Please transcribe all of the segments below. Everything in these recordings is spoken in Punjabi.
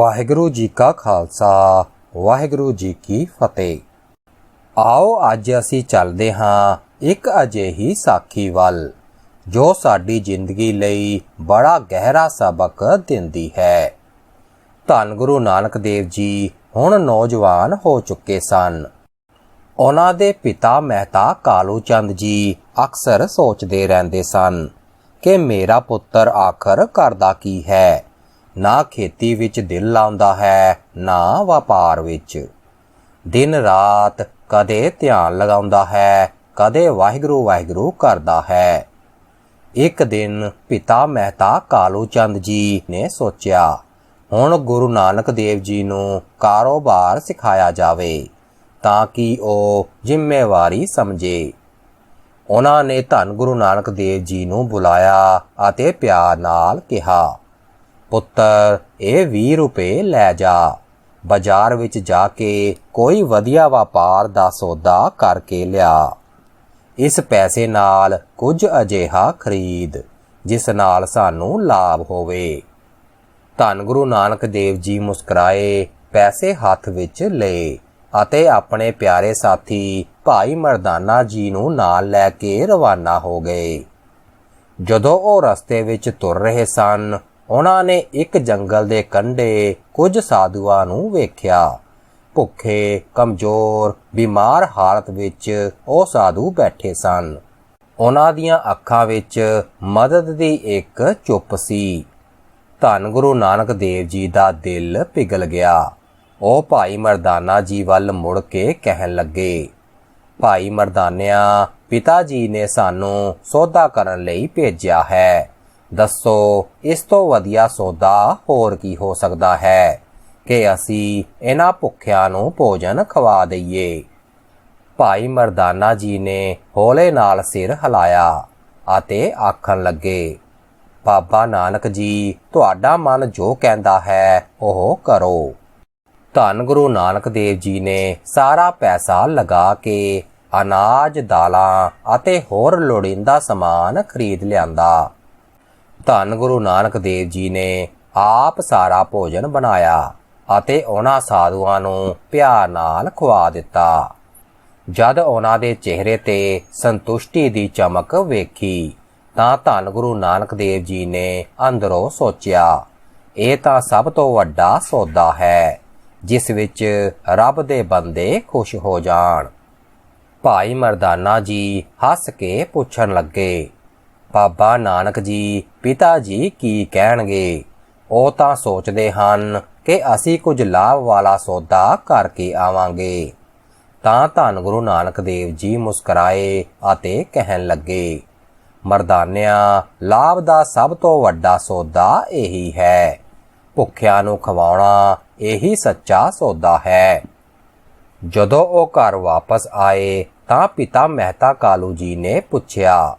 ਵਾਹਿਗੁਰੂ ਜੀ ਕਾ ਖਾਲਸਾ, ਵਾਹਿਗੁਰੂ ਜੀ ਕੀ ਫਤਿਹ। ਆਓ ਅੱਜ ਅਸੀਂ ਚੱਲਦੇ ਹਾਂ ਇੱਕ ਅਜਿਹੀ ਸਾਖੀ ਵੱਲ, ਜੋ ਸਾਡੀ ਜ਼ਿੰਦਗੀ ਲਈ ਬੜਾ ਗਹਿਰਾ ਸਬਕ ਦਿੰਦੀ ਹੈ। ਧੰਨ ਗੁਰੂ ਨਾਨਕ ਦੇਵ ਜੀ, ਹੁਣ ਨੌਜਵਾਨ ਹੋ ਚੁੱਕੇ ਸਨ। ਉਹਨਾਂ ਦੇ ਪਿਤਾ ਮਹਿਤਾ ਕਾਲੂ ਚੰਦ ਜੀ ਅਕਸਰ ਸੋਚਦੇ ਰਹਿੰਦੇ ਸਨ ਕਿ ਮੇਰਾ ਪੁੱਤਰ ਆਖਰ ਕਰਦਾ ਕੀ ਹੈ। ਨਾ ਖੇਤੀ ਵਿੱਚ ਦਿਲ ਲਾਉਂਦਾ ਹੈ, ਨਾ ਵਪਾਰ ਵਿੱਚ। ਦਿਨ ਰਾਤ ਕਦੇ ਧਿਆਨ ਲਗਾਉਂਦਾ ਹੈ, ਕਦੇ ਵਾਹਿਗੁਰੂ ਵਾਹਿਗੁਰੂ ਕਰਦਾ ਹੈ। ਇੱਕ ਦਿਨ ਪਿਤਾ ਮਹਿਤਾ ਕਾਲੂ ਚੰਦ ਜੀ ਨੇ ਸੋਚਿਆ, ਹੁਣ ਗੁਰੂ ਨਾਨਕ ਦੇਵ ਜੀ ਨੂੰ ਕਾਰੋਬਾਰ ਸਿਖਾਇਆ ਜਾਵੇ, ਤਾਂ ਕਿ ਉਹ ਜ਼ਿੰਮੇਵਾਰੀ ਸਮਝੇ। ਉਹਨਾਂ ਨੇ ਧੰਨ ਗੁਰੂ ਨਾਨਕ ਦੇਵ ਜੀ ਨੂੰ ਬੁਲਾਇਆ ਅਤੇ ਪਿਆਰ ਨਾਲ ਕਿਹਾ ਪੁੱਤਰ, ਇਹ 20 ਰੁਪਏ ਲੈ ਜਾ। ਬਾਜ਼ਾਰ ਵਿੱਚ ਜਾ ਕੇ ਕੋਈ ਵਧੀਆ ਵਪਾਰ ਦਾ ਸੌਦਾ ਕਰਕੇ ਲਿਆ। ਇਸ ਪੈਸੇ ਨਾਲ ਕੁਝ ਅਜਿਹਾ ਖਰੀਦ, ਜਿਸ ਨਾਲ ਸਾਨੂੰ ਲਾਭ ਹੋਵੇ। ਧੰਨ ਗੁਰੂ ਨਾਨਕ ਦੇਵ ਜੀ ਮੁਸਕਰਾਏ, ਪੈਸੇ ਹੱਥ ਵਿੱਚ ਲਏ ਅਤੇ ਆਪਣੇ ਪਿਆਰੇ ਸਾਥੀ ਭਾਈ ਮਰਦਾਨਾ ਜੀ ਨੂੰ ਨਾਲ ਲੈ ਕੇ ਰਵਾਨਾ ਹੋ ਗਏ। ਜਦੋਂ ਉਹ ਰਸਤੇ ਵਿੱਚ ਤੁਰ ਰਹੇ ਸਨ ਉਹਨਾਂ ਨੇ ਇੱਕ ਜੰਗਲ ਦੇ ਕੰਢੇ ਕੁਝ ਸਾਧੂਆਂ ਨੂੰ ਵੇਖਿਆ। ਭੁੱਖੇ, ਕਮਜ਼ੋਰ, ਬਿਮਾਰ ਹਾਲਤ ਵਿੱਚ ਉਹ ਸਾਧੂ ਬੈਠੇ ਸਨ। ਉਹਨਾਂ ਦੀਆਂ ਅੱਖਾਂ ਵਿੱਚ ਮਦਦ ਦੀ ਇੱਕ ਚੁੱਪ ਸੀ। ਧੰਨ ਗੁਰੂ ਨਾਨਕ ਦੇਵ ਜੀ ਦਾ ਦਿਲ ਪਿਘਲ ਗਿਆ। ਉਹ ਭਾਈ ਮਰਦਾਨਾ ਜੀ ਵੱਲ ਮੁੜ ਕੇ ਕਹਿਣ ਲੱਗੇ, ਭਾਈ ਮਰਦਾਨਿਆ, ਪਿਤਾ ਜੀ ਨੇ ਸਾਨੂੰ ਸੌਦਾ ਕਰਨ ਲਈ ਭੇਜਿਆ ਹੈ। ਦੱਸੋ, ਇਸ ਤੋਂ ਵਧੀਆ ਸੌਦਾ ਹੋਰ ਕੀ ਹੋ ਸਕਦਾ ਹੈ ਕਿ ਅਸੀਂ ਇਹਨਾਂ ਭੁੱਖਿਆਂ ਨੂੰ ਭੋਜਨ ਖਵਾ ਦਈਏ। ਭਾਈ ਮਰਦਾਨਾ ਜੀ ਨੇ ਹੌਲੇ ਨਾਲ ਸਿਰ ਹਿਲਾਇਆ ਅਤੇ ਆਖਣ ਲੱਗੇ, ਬਾਬਾ ਨਾਨਕ ਜੀ, ਤੁਹਾਡਾ ਮਨ ਜੋ ਕਹਿੰਦਾ ਹੈ, ਉਹ ਕਰੋ। ਧੰਨ ਗੁਰੂ ਨਾਨਕ ਦੇਵ ਜੀ ਨੇ ਸਾਰਾ ਪੈਸਾ ਲਗਾ ਕੇ ਅਨਾਜ, ਦਾਲਾਂ ਅਤੇ ਹੋਰ ਲੋੜੀਂਦਾ ਸਮਾਨ ਖਰੀਦ ਲਿਆਂਦਾ। ਧੰਨ ਗੁਰੂ ਨਾਨਕ ਦੇਵ ਜੀ ਨੇ ਆਪ ਸਾਰਾ ਭੋਜਨ ਬਣਾਇਆ ਅਤੇ ਉਹਨਾਂ ਸਾਧੂਆਂ ਨੂੰ ਪਿਆਰ ਨਾਲ ਖਵਾ ਦਿੱਤਾ। ਜਦ ਉਹਨਾਂ ਦੇ ਚਿਹਰੇ ਤੇ ਸੰਤੁਸ਼ਟੀ ਦੀ ਚਮਕ ਵੇਖੀ, ਤਾਂ ਧੰਨ ਗੁਰੂ ਨਾਨਕ ਦੇਵ ਜੀ ਨੇ ਅੰਦਰੋਂ ਸੋਚਿਆ, ਇਹ ਤਾਂ ਸਭ ਤੋਂ ਵੱਡਾ ਸੌਦਾ ਹੈ, ਜਿਸ ਵਿੱਚ ਰੱਬ ਦੇ ਬੰਦੇ ਖੁਸ਼ ਹੋ ਜਾਣ। ਭਾਈ ਮਰਦਾਨਾ ਜੀ ਹੱਸ ਕੇ ਪੁੱਛਣ ਲੱਗੇ ਬਾਬਾ ਨਾਨਕ ਜੀ, ਪਿਤਾ ਜੀ ਕੀ ਕਹਿਣਗੇ? ਉਹ ਤਾਂ ਸੋਚਦੇ ਹਨ ਕਿ ਅਸੀਂ ਕੁਝ ਲਾਭ ਵਾਲਾ ਸੌਦਾ ਕਰਕੇ ਆਵਾਂਗੇ। ਤਾਂ ਧੰਨ ਗੁਰੂ ਨਾਨਕ ਦੇਵ ਜੀ ਮੁਸਕਰਾਏ ਅਤੇ ਕਹਿਣ ਲੱਗੇ, ਮਰਦਾਨਿਆਂ, ਲਾਭ ਦਾ ਸਭ ਤੋਂ ਵੱਡਾ ਸੌਦਾ ਇਹੀ ਹੈ। ਭੁੱਖਿਆਂ ਨੂੰ ਖਵਾਉਣਾ ਇਹੀ ਸੱਚਾ ਸੌਦਾ ਹੈ। ਜਦੋਂ ਉਹ ਘਰ ਵਾਪਸ ਆਏ ਤਾਂ ਪਿਤਾ ਮਹਿਤਾ ਕਾਲੂ ਜੀ ਨੇ ਪੁੱਛਿਆ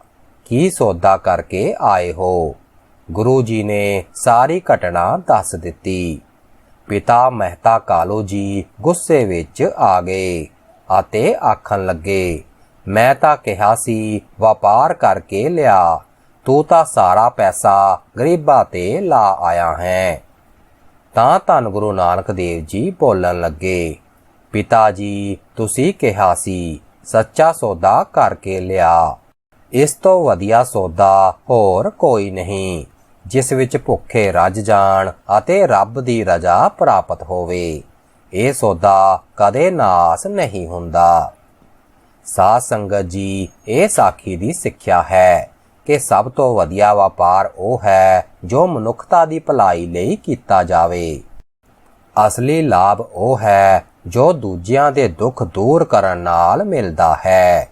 ਕੀ ਸੌਦਾ ਕਰਕੇ ਆਏ ਹੋ? ਗੁਰੂ ਜੀ ਨੇ ਸਾਰੀ ਘਟਨਾ ਦੱਸ ਦਿੱਤੀ। ਪਿਤਾ ਮਹਿਤਾ ਕਾਲੋ ਜੀ ਗੁੱਸੇ ਵਿੱਚ ਆ ਗਏ ਅਤੇ ਆਖਣ ਲੱਗੇ, ਮੈਂ ਤਾਂ ਕਿਹਾ ਸੀ, ਵਪਾਰ ਕਰਕੇ ਲਿਆ। ਤੂੰ ਤਾਂ ਸਾਰਾ ਪੈਸਾ ਗਰੀਬਾਂ ਤੇ ਲਾ ਆਇਆ ਹੈ। ਤਾਂ ਧੰਨ ਗੁਰੂ ਨਾਨਕ ਦੇਵ ਜੀ ਬੋਲਣ ਲੱਗੇ, ਪਿਤਾ ਜੀ, ਤੁਸੀਂ ਕਿਹਾ ਸੀ, ਸੱਚਾ ਸੌਦਾ ਕਰਕੇ ਲਿਆ। ਇਸ ਤੋਂ ਵਧੀਆ ਸੌਦਾ ਹੋਰ ਕੋਈ ਨਹੀਂ, ਜਿਸ ਵਿੱਚ ਭੁੱਖੇ ਰੱਜ ਜਾਣ ਅਤੇ ਰੱਬ ਦੀ ਰਜ਼ਾ ਪ੍ਰਾਪਤ ਹੋਵੇ। ਇਹ ਸੌਦਾ ਕਦੇ ਨਾਸ ਨਹੀਂ ਹੁੰਦਾ। ਸਾਧ ਸੰਗਤ ਜੀ, ਇਹ ਸਾਖੀ ਦੀ ਸਿੱਖਿਆ ਹੈ ਕਿ ਸਭ ਤੋਂ ਵਧੀਆ ਵਪਾਰ ਉਹ ਹੈ ਜੋ ਮਨੁੱਖਤਾ ਦੀ ਭਲਾਈ ਲਈ ਕੀਤਾ ਜਾਵੇ। ਅਸਲੀ ਲਾਭ ਉਹ ਹੈ ਜੋ ਦੂਜਿਆਂ ਦੇ ਦੁੱਖ ਦੂਰ ਕਰਨ ਨਾਲ ਮਿਲਦਾ ਹੈ।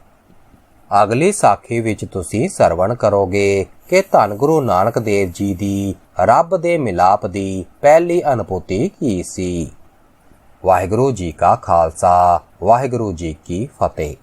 ਅਗਲੀ ਸਾਖੀ ਵਿੱਚ ਤੁਸੀਂ ਸਰਵਣ ਕਰੋਗੇ ਕਿ ਧੰਨ ਗੁਰੂ ਨਾਨਕ ਦੇਵ ਜੀ ਦੀ ਰੱਬ ਦੇ ਮਿਲਾਪ ਦੀ ਪਹਿਲੀ ਅਨੁਭੂਤੀ ਕੀ ਸੀ? ਵਾਹਿਗੁਰੂ ਜੀ ਕਾ ਖਾਲਸਾ, ਵਾਹਿਗੁਰੂ ਜੀ ਕੀ ਫਤਿਹ।